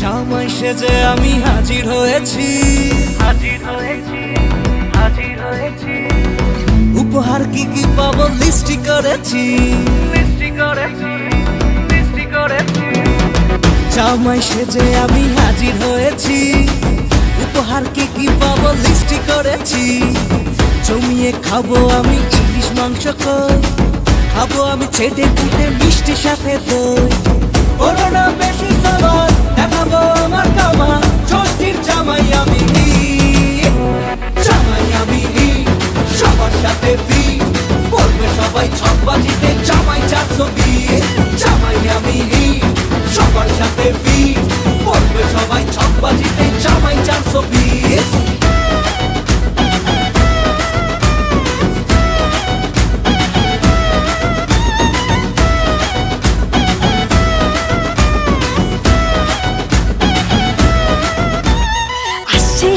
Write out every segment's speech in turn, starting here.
জামাই সেজে আমি হাজির হয়েছি। হাজির হয়েছি হাজির হয়েছি। উপহার কি কি পাবো লিস্টি করেছি। মিষ্টি করেছি মিষ্টি করেছি। জামাই সেজে আমি হাজির হয়েছি। উপহার কি কি পাবো লিস্টি করেছি। জমিয়ে খাব আমি মাংস কই? খাব আমি ছেটে কুটে মিষ্টি সাথে দই।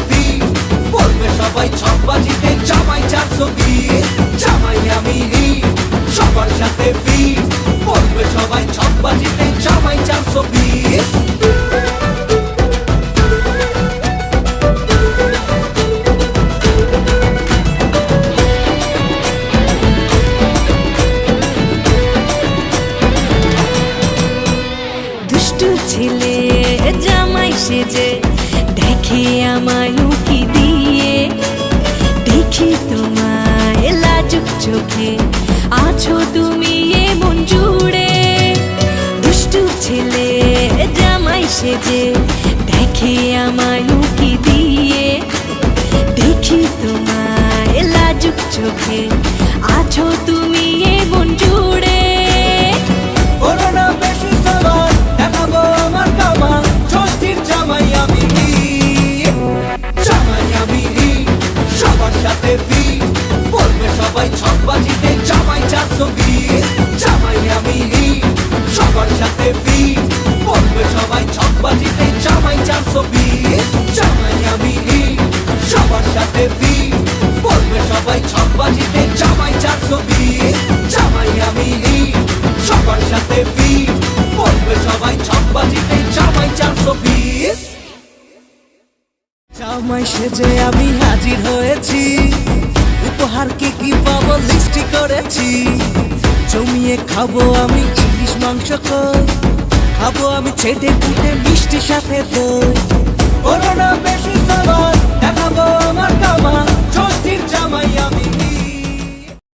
সবার বলবে সবাই ছক বাজিতে জামাই চারশো বিশ জামাই আমি সবার সাথে ফি বলবে সবাই ছক জামাই চারশো বিশ ছেলে, জামাই সেজে, দেখে আমায় জামাই সেজে দেখে আমায় উকি দিয়ে। দেখি তোমায় লাজুক চোখে আছো তুমি সবার সাথে বলবে সবাই ছক বাজিতে জামাই চারশো বিশ জামাই আমি সবার সাথে ফি বলবে সবাই ছক বাজিতে জামাই চারশো বিশ জামাই সেজে আমি হাজির হয়েছি। উপহার কি কি পাবো লিস্টি করেছি। জমিয়ে খাব আমি ইলিশ মাংস খাব আমি ছেটে কুটে মিষ্টি সাথে বেশি